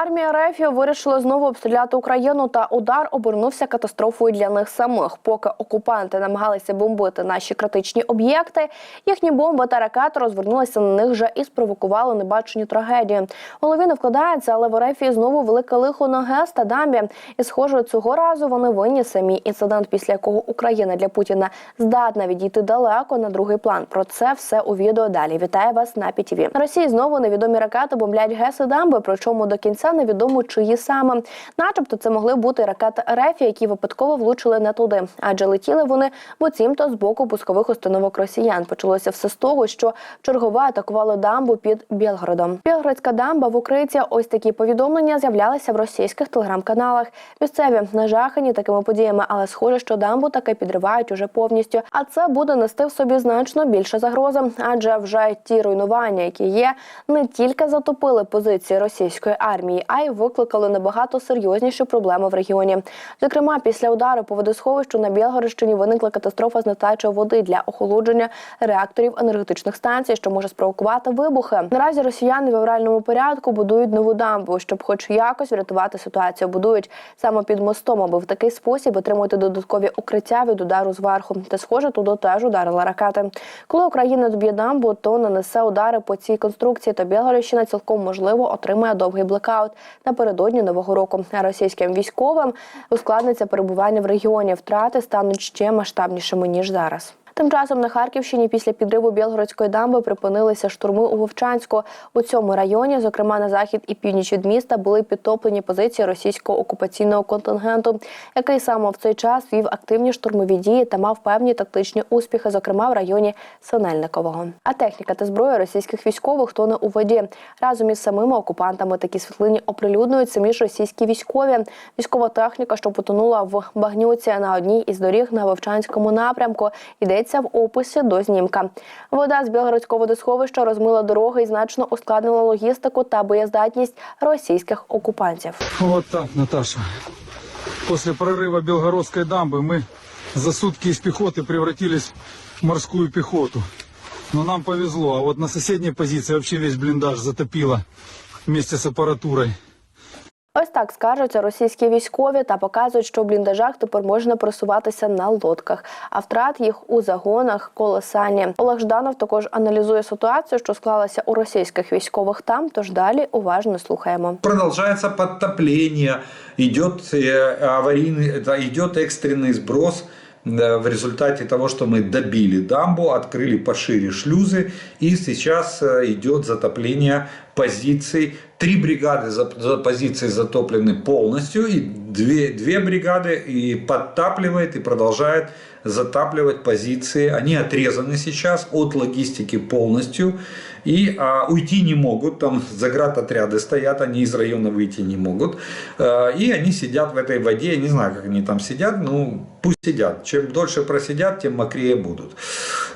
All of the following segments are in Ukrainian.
Армія РФ вирішила знову обстріляти Україну, та удар обернувся катастрофою для них самих. Поки окупанти намагалися бомбити наші критичні об'єкти, їхні бомби та ракети розвернулися на них же і спровокували небачені трагедії. Голові не вкладається, але в РФ знову велике лихо на ГЕС та дамбі. І схоже, цього разу вони винні самі. Інцидент, після якого Україна для Путіна здатна відійти далеко на другий план. Про це все у відео далі. Вітаю вас на ПІТІВІ. Росії знову невідомі ракети бомблять ГЕС і дамби, причому до кінця невідомо чиї саме. Начебто це могли бути ракети РФ, які випадково влучили не туди, адже летіли вони буцімто з боку пускових установок росіян. Почалося все з того, що чергова атакували дамбу під Білгородом. Білгородська дамба в укритті. Ось такі повідомлення з'являлися в російських телеграм-каналах. Місцеві нажахані такими подіями, але схоже, що дамбу таки підривають уже повністю. А це буде нести в собі значно більше загрози, адже вже ті руйнування, які є, не тільки затопили позиції російської армії, а й викликали набагато серйозніші проблеми в регіоні. Зокрема, після удару по водосховищу на Білгородщині виникла катастрофа з нестачею води для охолодження реакторів енергетичних станцій, що може спровокувати вибухи. Наразі росіяни в авральному порядку будують нову дамбу, щоб, хоч якось, врятувати ситуацію. Будують саме під мостом, аби в такий спосіб отримати додаткові укриття від удару зверху. Та схоже, туди теж ударила ракети. Коли Україна доб'є дамбу, то нанесе удари по цій конструкції. То Білгородщина цілком можливо отримає довгий блекаут напередодні нового року. Російським військовим ускладниться перебування в регіоні. Втрати стануть ще масштабнішими ніж зараз. Тим часом на Харківщині після підриву Білгородської дамби припинилися штурми у Вовчанську. У цьому районі, зокрема на захід і північ від міста, були підтоплені позиції російського окупаційного контингенту, який саме в цей час вів активні штурмові дії та мав певні тактичні успіхи, зокрема в районі Синельникового. А техніка та зброя російських військових тоне у воді. Разом із самими окупантами такі світлині оприлюднюють самі ж російські військові. Військова техніка, що потонула в багнюці на одній із доріг на Вовчанському напрямку, йдеться в описі до знімка. Вода з Білгородського водосховища розмила дороги і значно ускладнила логістику та боєздатність російських окупантів. Вот так, Наташа. После прорыва Белгородской дамбы мы за сутки из пехоты превратились в морскую пехоту. Но нам повезло, а вот на соседней позиции вообще весь блиндаж затопило вместе с аппаратурой. Ось так скаржаться російські військові та показують, що в бліндажах тепер можна просуватися на лодках, а втрат їх у загонах колосальні. Олег Жданов також аналізує ситуацію, що склалася у російських військових там. Тож далі уважно слухаємо. Продолжается подтопление, идет э, аварийный, это идет экстренный сброс э, В результате того, что мы добили дамбу, открыли пошире шлюзы, и сейчас э, идет затопление позиций. Три бригады за, за позиции затоплены полностью, и две, две бригады и подтапливает и продолжает затапливать позиции. Они отрезаны сейчас от логистики полностью и а, уйти не могут. Там заградотряды стоят, они из района выйти не могут. Э, и они сидят в этой воде. Я не знаю, как они там сидят, ну пусть сидят. Чем дольше просидят, тем мокрее будут.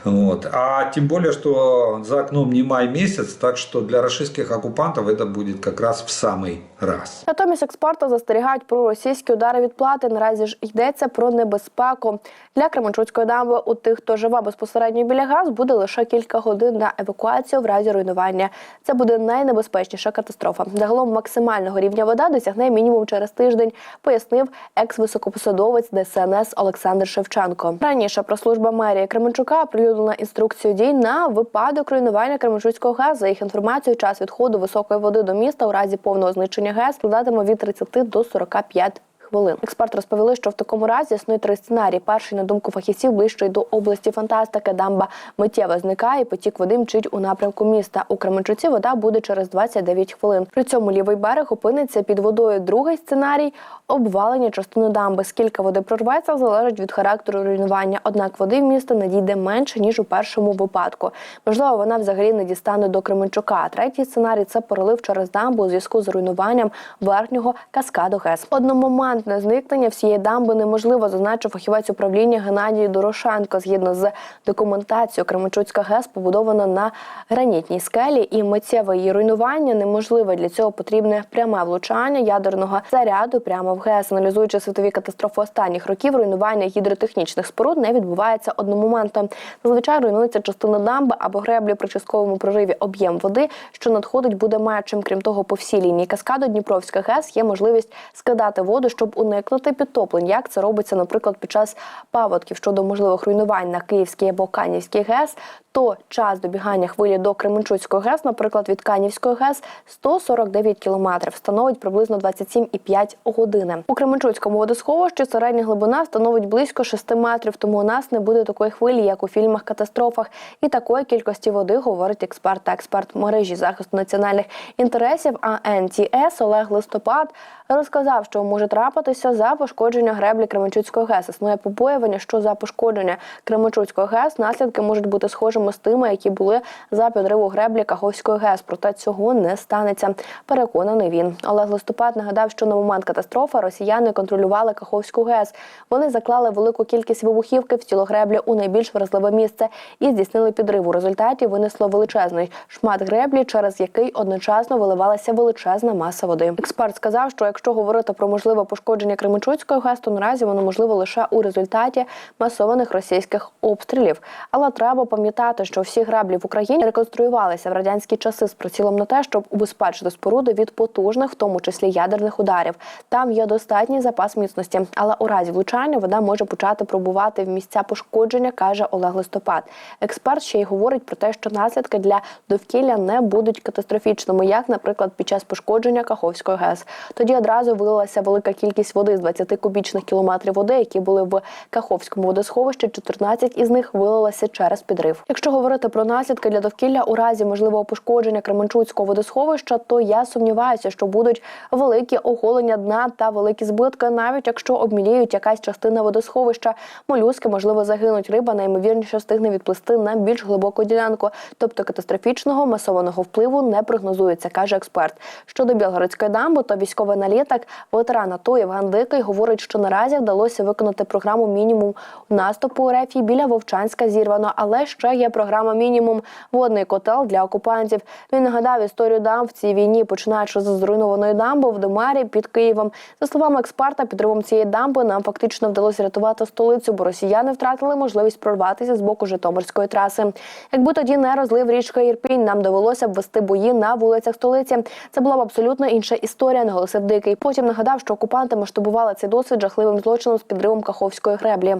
Вот. А тем более, что за окном не май месяц, так что для российских оккупантов это будет как раз в самый раз. Натомість експерти застерігають про російські удари відплати. Наразі ж йдеться про небезпеку для Кременчуцької дамби. У тих, хто живе безпосередньо біля газ, буде лише кілька годин на евакуацію в разі руйнування. Це буде найнебезпечніша катастрофа. Загалом максимального рівня вода досягне мінімум через тиждень, пояснив екс-високопосадовець ДСНС Олександр Шевченко. Раніше прес-служба мерії Кременчука оприлюднила інструкцію дій на випадок руйнування Кременчуцького ГЕС. За їх інформацією, час відходу високої води до міста у разі повного знищення ГЕС складатиме від 30 до 45 хвилин. Експерти розповіли, що в такому разі існує три сценарії. Перший, на думку фахівців, ближчий до області фантастики. Дамба миттєво зникає, потік води мчить у напрямку міста. У Кременчуці вода буде через 29 хвилин. При цьому лівий берег опиниться під водою. Другий сценарій обвалення частини дамби. Скільки води прорветься, залежить від характеру руйнування. Однак води в місто надійде менше ніж у першому випадку. Можливо, вона взагалі не дістане до Кременчука. Третій сценарій це поролив через дамбу у зв'язку з руйнуванням верхнього каскаду ГЕС. Одномоментно Перманентне зникнення всієї дамби неможливо, зазначив фахівець управління Геннадій Дорошенко. Згідно з документацією, Кременчуцька ГЕС побудована на гранітній скелі, і миттєве її руйнування неможливе. Для цього потрібне пряме влучання ядерного заряду прямо в ГЕС. Аналізуючи світові катастрофи останніх років, руйнування гідротехнічних споруд не відбувається одномоментно. Зазвичай руйнується частина дамби або греблі при частковому прориві об'єм води, що надходить, буде меншим. Крім того, по всій лінії каскаду Дніпровська ГЕС є можливість скидати воду, щоб уникнути підтоплень. Як це робиться, наприклад, під час паводків щодо можливих руйнувань на Київській або Канівській ГЕС, то час добігання хвилі до Кременчуцької ГЕС, наприклад, від Канівської ГЕС 149 кілометрів, становить приблизно 27,5 години. У Кременчуцькому водосховищі середня глибина становить близько 6 метрів, тому у нас не буде такої хвилі, як у фільмах катастрофах, і такої кількості води говорить експерт та експерт мережі захисту національних інтересів АНТС Олег Листопад. Розказав, що може трапитися за пошкодження греблі Кременчуцької ГЕС. Існує побоювання, що за пошкодження Кременчуцької ГЕС наслідки можуть бути схожими з тими, які були за підриву греблі Каховської ГЕС. Проте цього не станеться. Переконаний він. Олег Листопад нагадав, що на момент катастрофи росіяни контролювали Каховську ГЕС. Вони заклали велику кількість вибухівки в тіло греблі у найбільш вразливе місце і здійснили підрив. У результаті винесло величезний шмат греблі, через який одночасно виливалася величезна маса води. Експерт сказав, що якщо говорити про можливе пошкодження Кременчуцької ГЕС, то наразі воно можливо лише у результаті масованих російських обстрілів. Але треба пам'ятати, що всі греблі в Україні реконструювалися в радянські часи з прицілом на те, щоб убезпечити споруди від потужних, в тому числі ядерних ударів. Там є достатній запас міцності, але у разі влучання вода може почати пробувати в місця пошкодження, каже Олег Листопад. Експерт ще й говорить про те, що наслідки для довкілля не будуть катастрофічними, як, наприклад, під час пошкодження Каховської ГЕС. Тоді одразу вилилася велика кількість води з 20 кубічних кілометрів води, які були в Каховському водосховищі. 14 із них вилилося через підрив. Говорити про наслідки для довкілля у разі можливого пошкодження Кременчуцького водосховища, то я сумніваюся, що будуть великі оголення дна та великі збитки, навіть якщо обміліють якась частина водосховища. Молюски можливо загинуть. Риба наймовірніше встигне відплисти на більш глибоку ділянку. Тобто катастрофічного масованого впливу не прогнозується, каже експерт. Щодо Білгородської дамби, то військовий аналітик, ветеран АТО Євген Дикий говорить, що наразі вдалося виконати програму мінімум наступу РФ біля Вовчанська зірвано, але ще є програма мінімум водний котел для окупантів. Він нагадав історію дамб в цій війні, починаючи з зруйнованої дамби в Домарі під Києвом. За словами експерта, підривом цієї дамби нам фактично вдалося рятувати столицю, бо росіяни втратили можливість прорватися з боку Житомирської траси. Якби тоді не розлив річка Ірпінь, нам довелося б вести бої на вулицях столиці. Це була б абсолютно інша історія, наголосив Дикий. Потім нагадав, що окупанти масштабували цей досвід жахливим злочином з підривом Каховської греблі.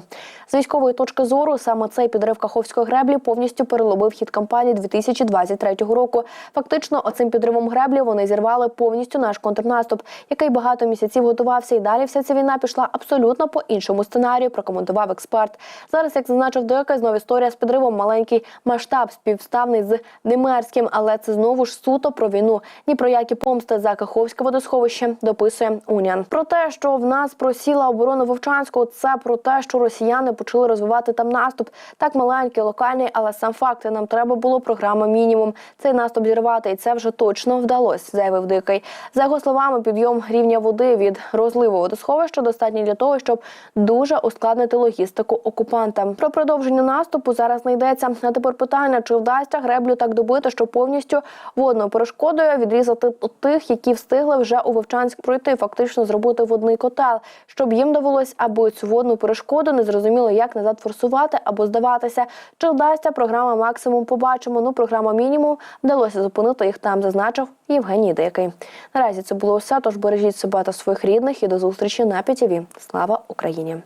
З військової точки зору саме цей підрив Каховської греблі повністю переломив хід кампанії 2023 року. Фактично, оцим підривом греблі вони зірвали повністю наш контрнаступ, який багато місяців готувався, і далі вся ця війна пішла абсолютно по іншому сценарію. Прокоментував експерт. Зараз, як зазначив Дика, знову історія з підривом маленький масштаб співставний з Немерським, але це знову ж суто про війну. Ні про які помсти за Каховське водосховище дописує Уніан. Про те, що в нас просіла оборона Вовчанського, це про те, що росіяни почали розвивати там наступ. Так маленький, локальний, але сам факт нам треба було програма мінімум. Цей наступ зірвати, і це вже точно вдалося, заявив Дикий. За його словами, підйом рівня води від розливу водосховища достатній для того, щоб дуже ускладнити логістику окупантам. Про продовження наступу зараз не йдеться. А тепер питання: чи вдасться греблю так добити, що повністю водною перешкодою відрізати тих, які встигли вже у Вовчанськ пройти, фактично зробити водний котел, щоб їм довелось аби цю водну перешкоду не зрозуміло, як назад форсувати або здаватися. Чи вдасться програма максимум? Побачимо. Ну, програма мінімум вдалося зупинити їх там, зазначив Євгеній Дикий. Наразі це було все. Тож бережіть себе та своїх рідних і до зустрічі на п'ятіві. Слава Україні!